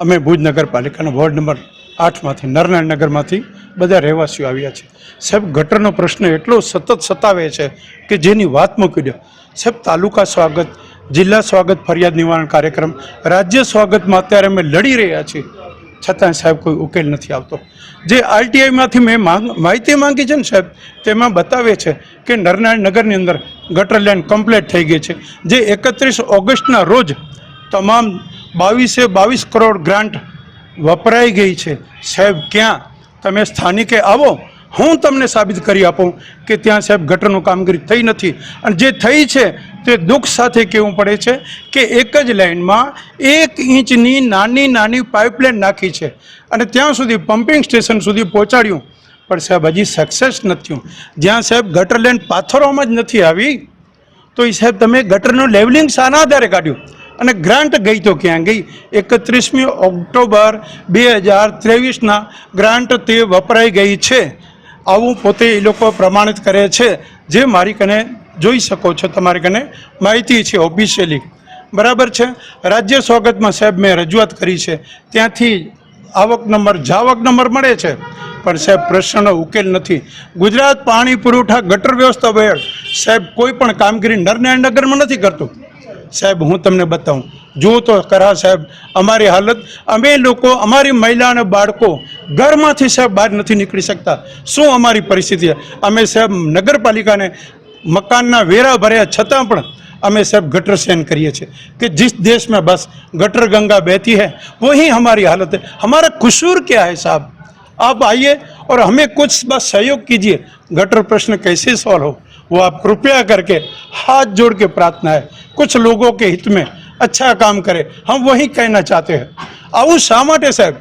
અમે ભુજ નગરપાલિકાનો ward number આઠમાંથી, નરનાળ નગરમાંથી બધા રહેવાસીઓ આવ્યા છે. સાહેબ, ગટરનો પ્રશ્ન એટલો સતત સતાવે છે કે જેની વાત મૂકી દો. સાહેબ, તાલુકા સ્વાગત, જિલ્લા સ્વાગત ફરિયાદ નિવારણ કાર્યક્રમ, રાજ્ય સ્વાગતમાં અત્યારે અમે લડી રહ્યા છીએ. છતાં સાહેબ, કોઈ ઉકેલ નથી આવતો. જે આરટીઆઈમાંથી મેં માંગ, માહિતી માંગી છે ને સાહેબ, તેમાં બતાવે છે કે નરનાળ નગરની અંદર ગટર લાઇન કમ્પ્લીટ થઈ ગઈ છે. જે એકત્રીસ ઓગસ્ટના રોજ તમામ બાવીસે બાવીસ કરોડ ગ્રાન્ટ વપરાઈ ગઈ છે. સાહેબ, ક્યાં? તમે સ્થાનિકે આવો. હું તમને સાબિત કરી આપું કે ત્યાં સાહેબ ગટરનું કામગીરી થઈ નથી. અને જે થઈ છે તે દુઃખ સાથે કહેવું પડે છે કે એક જ લાઇનમાં એક ઇંચની નાની નાની પાઇપલાઇન નાખી છે અને ત્યાં સુધી પમ્પિંગ સ્ટેશન સુધી પહોંચાડ્યું. પણ સાહેબ, હજી સક્સેસ નથી જ્યાં સાહેબ ગટર લાઇન પાથરોમાં જ નથી આવી, તો એ સાહેબ તમે ગટરનું લેવલિંગ શાના આધારે કાઢ્યું. અને ગ્રાન્ટ ગઈ તો ક્યાં ગઈ? એકત્રીસમી ઓક્ટોબર બે હજાર ત્રેવીસના ગ્રાન્ટ તે વપરાઈ ગઈ છે. આવું પોતે એ લોકો પ્રમાણિત કરે છે. જે મારી કને જોઈ શકો છો, તમારી કને માહિતી છે, ઓફિશિયલી. બરાબર છે? રાજ્ય સ્વાગતમાં સાહેબ મેં રજૂઆત કરી છે. ત્યાંથી આવક નંબર, જાવક નંબર મળે છે. પણ સાહેબ પ્રશ્નનો ઉકેલ નથી. ગુજરાત પાણી પુરવઠા ગટર વ્યવસ્થા બોર્ડ સાહેબ કોઈ પણ કામગીરી નરનારાયણ નગરમાં નથી કરતું. સાહેબ હું તમને બતાવું જુઓ તો કરા સાહેબ અમારી હાલત અમે લોકો અમારી મહિલા અને બાળકો ઘરમાંથી સાહેબ બહાર નથી નીકળી શકતા શું અમારી પરિસ્થિતિ છે? અમે સાહેબ નગરપાલિકાને મકાનના વેરા ભર્યા છતાં પણ અમે સાહેબ गटर सहन करिए છીએ कि जिस देश में बस गटर गंगा बहती है वही हमारी हालत है हमारा कसूर क्या है साहब आप आइए और हमें कुछ बस सहयोग कीजिए गटर प्रश्न कैसे सॉल्व हो वो आप कृपया करके हाथ जोड़ के प्रार्थना है कुछ लोगों के हित में अच्छा काम करे हम वही कहना चाहते हैं આવું શા માટે સાહેબ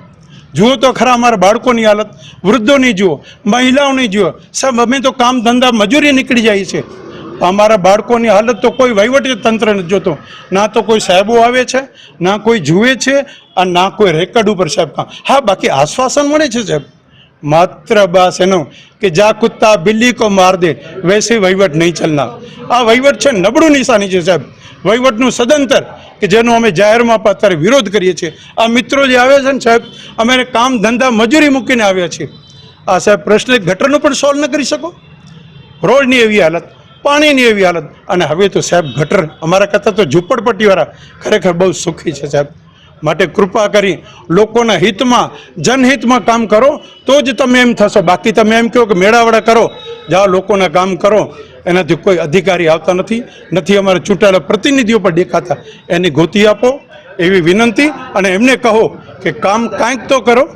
જુઓ તો ખરા અમારા બાળકોની હાલત વૃદ્ધોની જુઓ મહિલાઓની જુઓ સાહેબ અમે તો કામ ધંધા મજૂરી નીકળી જાય છે અમારા બાળકોની હાલત તો કોઈ વહીવટી તંત્ર નથી જોતો ના તો કોઈ સાહેબો આવે છે ના કોઈ જુએ છે અને ના કોઈ રેકર્ડ ઉપર સાહેબ કામ હા બાકી આશ્વાસન મળે છે સાહેબ માત્ર બસ એનો કે જા કુત્તા બિલ્લી કો માર દે, વૈસે વહીવટ નહીં ચલના આ વહીવટ છે નબળું નિશાની છે સાહેબ. વહીવટનું સદંતર કે જેનો અમે જાહેરમાં પણ અત્યારે વિરોધ કરીએ છીએ. આ મિત્રો જે આવ્યા છે ને સાહેબ, અમે કામ ધંધા મજૂરી મૂકીને આવ્યા છીએ. આ સાહેબ પ્રશ્ન ગટરનો પણ સોલ્વ ન કરી શકો. રોડની એવી હાલત, પાણીની એવી હાલત. અને હવે તો સાહેબ ગટર અમારા કરતાં તો ઝૂંપડપટ્ટીવાળા ખરેખર બહુ સુખી છે સાહેબ. માટે કૃપા કરી લોકોના હિતમાં, જનહિતમાં કામ કરો, તો જ તમે એમ થશો. બાકી તમે એમ કહો કે મેળાવડા કરો. જાઓ લોકોના કામ કરો. એનાથી કોઈ અધિકારી આવતા નથી. નથી અમારા ચૂંટાયેલા પ્રતિનિધિઓ પણ દેખાતા. એની ગોતી આપો એવી વિનંતી અને એમને કહો કે કામ કાંઈક તો કરો.